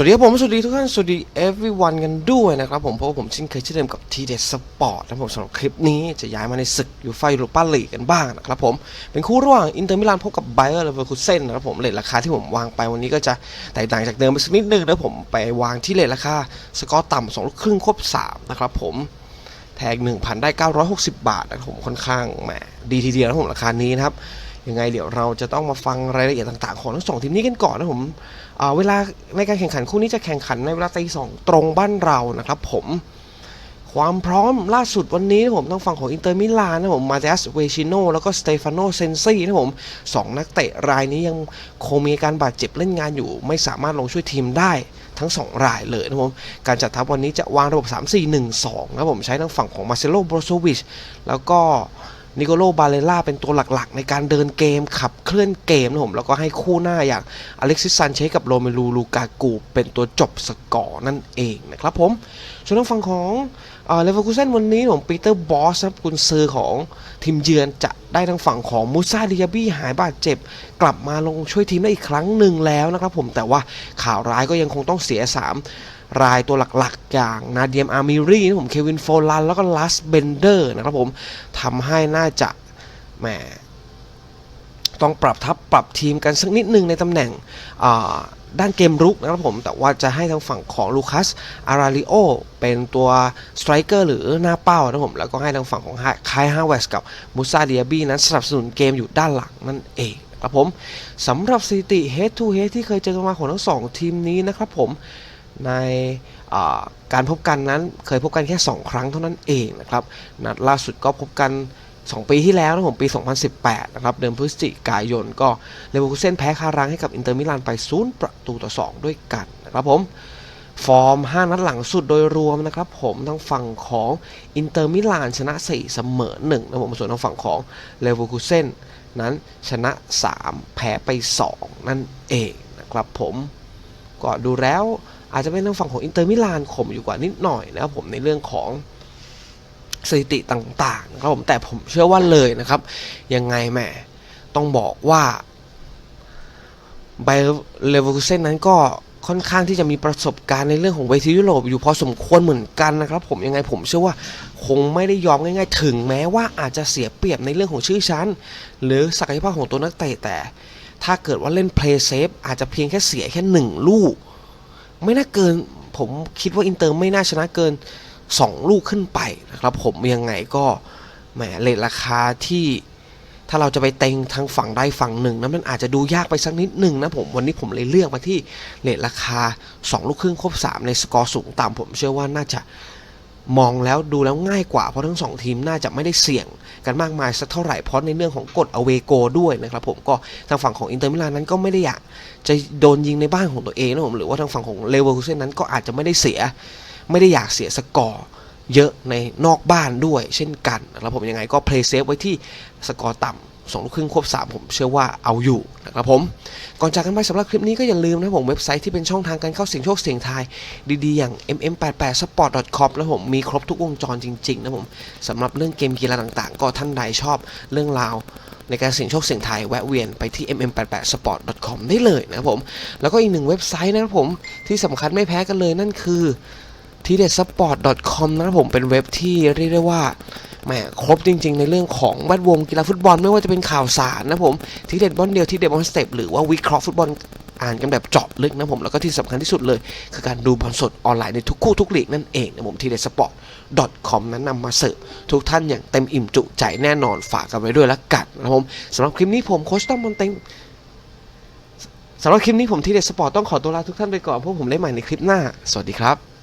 วัสดีครับผมสวัสดีทุกท่านสวัสดี everyone กันด้วยนะครับผมเพราะว่าผมเช่นเคยเช่นเดิมกับทีเด็ดสปอร์ตนะผมสำหรับคลิปนี้จะย้ายมาในศึกยูฟ่ายูโรปาลีกกันบ้างนะครับผมเป็นคู่ระหว่างอินเตอร์มิลานพบกับไบเออร์เลเวอร์คูเซนนะครับผมเลทราคาที่ผมวางไปวันนี้ก็จะแตกต่างจากเดิมไปสักนิดนึงนะผมไปวางที่เลทราคาสกอร์ต่ำสองลูกครึ่งควบสามนะครับผมแทง1,000ได้960 บาทนะครับผมค่อนข้างแหมดีทีเดียวนะผมราคานี้นะครับ ยังไงเดี๋ยวเราจะต้องมาฟังรายละเอียดต่างๆ ของทั้งสองทีมนี้กันก่อนนะผมเวลาในการแข่งขันคู่นี้จะแข่งขันในเวลาตีสองตรงบ้านเรานะครับผมความพร้อมล่าสุดวันนี้นะผมต้องฝั่งของอินเตอร์มิลานนะผมมาเตสเวชิโนแล้วก็สเตฟานโนเซนซี่นะผมสองนักเตะรายนี้ยังคงมีอาการบาดเจ็บเล่นงานอยู่ ไม่สามารถลงช่วยทีมได้ทั้ง 2 รายเลยนะผมการจัดทัพวันนี้จะวางระบบ 3-4-1-2นะผมใช้ทั้งฝั่งของมาเซโลโบรโซวิชแล้วก็ นิโคโลบาเลล่าเป็นตัวหลักๆ ในการเดินเกมขับเคลื่อนเกมนะผม แล้วก็ให้คู่หน้าอย่างอเล็กซิสซันเชกับโรเมลูลูกากูเป็นตัวจบสกอร์นั่นเองนะครับผมส่วนทางฝั่งของเลเวอร์คูเซนวันนี้ผมปีเตอร์บอสครับกุนซือของทีมเยือนจะได้ทางฝั่งของมูซาดิยาบี้หายบาดเจ็บ กลับมาลงช่วยทีมได้อีกครั้งหนึ่งแล้วนะครับผมแต่ว่าข่าวร้ายก็ยังคงต้องเสีย3 รายตัวหลักๆ อย่างนาเดียมอาร์มิรีนะผมเควินโฟลันแล้วก็ลัสเบนเดอร์นะครับผมทำให้น่าจะแหมต้องปรับทัพปรับทีมกันสักนิดนึงในตำแหน่งด้านเกมรุกนะครับผม แต่ว่าจะให้ทางฝั่งของลูคัสอาราลิโอเป็นตัวสไตรเกอร์หรือหน้าเป้านะครับผม แล้วก็ให้ทางฝั่งของคายฮาเวสกับมูซาเดียบีนั้นสนับสนุนเกมอยู่ด้านหลังนั่นเองครับผมสำหรับสถิติ head to head ที่เคยเจอกันมาของทั้งสองทีมนี้นะครับผม ในการพบกันนั้นเคยพบกันแค่ 2 ครั้งเท่านั้นเองนะครับนัดล่าสุดก็พบกัน 2 ปีที่แล้วนะผมปี 2018 นะครับ เดือนพฤศจิกายนก็เลเวอร์คูเซนแพ้คารังให้กับอินเตอร์มิลานไป 0 ประตูต่อ 2 ด้วยกันนะครับผมฟอร์ม 5 นัดหลังสุดโดยรวมนะครับผมทางฝั่งของอินเตอร์มิลานชนะ 4 เสมอ1นะผมส่วนทางฝั่งของเลเวอร์คูเซนนั้นชนะ 3 แพ้ไป 2 นั่นเองนะครับผมก็ดูแล้ว อาจจะเป็นทางฝั่งของอินเตอร์มิลานข่มอยู่กว่านิดหน่อยนะครับผมในเรื่องของสถิติต่างๆนะครับผมแต่ผมเชื่อว่าเลยนะครับ ยังไงแหม่ต้องบอกว่าไบเลเวอร์คูเซนนั้นก็ค่อนข้างที่จะมีประสบการณ์ในเรื่องของเวทียุโรปอยู่พอสมควรเหมือนกันนะครับ ผมยังไงผมเชื่อว่าคงไม่ได้ยอมง่ายๆ ถึงแม้ว่าอาจจะเสียเปรียบในเรื่องของชื่อชั้น หรือศักยภาพของตัวนักเตะแต่ ถ้าเกิดว่าเล่นเพลย์เซฟอาจจะเพียงแค่เสียแค่หนึ่งลูก ไม่น่าเกิน ผมคิดว่าอินเตอร์ไม่น่าชนะเกิน 2 ลูกขึ้นไปนะครับ ผมยังไงก็แหมเลทราคาที่ถ้าเราจะไปเต็งทางฝั่งใดฝั่งหนึ่งนั้นมันอาจจะดูยากไปสักนิดหนึ่งนะผมวันนี้ผมเลยเลือกมาที่เลทราคา 2 ลูกครึ่งครบ 3 ในสกอร์สูงต่ำผมเชื่อว่าน่าจะ มองแล้วดูแล้วง่ายกว่าเพราะทั้งสองทีมน่าจะไม่ได้เสี่ยงกันมากมายสักเท่าไหร่เพราะในเรื่องของกฎอเวโกด้วยนะครับผมก็ทางฝั่งของอินเตอร์มิลานนั้นก็ไม่ได้อยากจะโดนยิงในบ้านของตัวเองนะผมหรือว่าทางฝั่งของเลเวอร์คูเซนนั้นก็อาจจะไม่ได้เสีย ไม่ได้อยากเสียสกอร์เยอะในนอกบ้านด้วย เช่นกันนะครับผมยังไงก็เพลย์เซฟไว้ที่สกอร์ต่ำ สองลูกครึ่งควบ3ผมเชื่อว่าเอาอยู่นะครับผม ก่อนจากกันไปสำหรับคลิปนี้ก็อย่าลืมนะผมเว็บไซต์ที่เป็นช่องทางการเข้าเสียงโชคเสียงทายดีๆอย่าง mm88sport.com แล้วผมมีครบทุกวงจรจริงๆนะผมสำหรับเรื่องเกมกีฬาต่างๆ ก็ท่านใดชอบเรื่องราวในการเสี่ยงโชคเสี่ยงทายแวะเวียนไปที่ mm88sport.com ได้เลยนะครับผม แล้วก็อีกหนึ่งเว็บไซต์นะครับผมที่สำคัญไม่แพ้กันเลยนั่นคือทีเด็ดสปอร์ต .com นะครับผมเป็นเว็บที่เรียกได้ว่า แหมครบจริง ๆ ในเรื่องของแวดวงกีฬาฟุตบอลไม่ว่าจะเป็นข่าวสารนะผมทีเด็ดบอลเดียวทีเด็ดบอลสเต็ปหรือว่าวิเคราะห์ฟุตบอลอ่านกันแบบเจาะลึกนะผมแล้วก็ที่สำคัญที่สุดเลย คือการดูบอลสดออนไลน์ในทุกคู่ทุกลีกนั่นเองนะผมทีเด็ดสปอร์ต .com นั้นนำมาเสิร์ฟทุกท่านอย่างเต็มอิ่มจุใจแน่นอนฝากกันไว้ด้วยละกันนะผมสำหรับคลิปนี้ผมโคชต้อมมอนเต็งสำหรับคลิปนี้ผมทีเด็ดสปอร์ตต้องขอตัวลาทุกท่านไปก่อนเพราะผมได้ใหม่ในคลิปหน้า สวัสดีครับ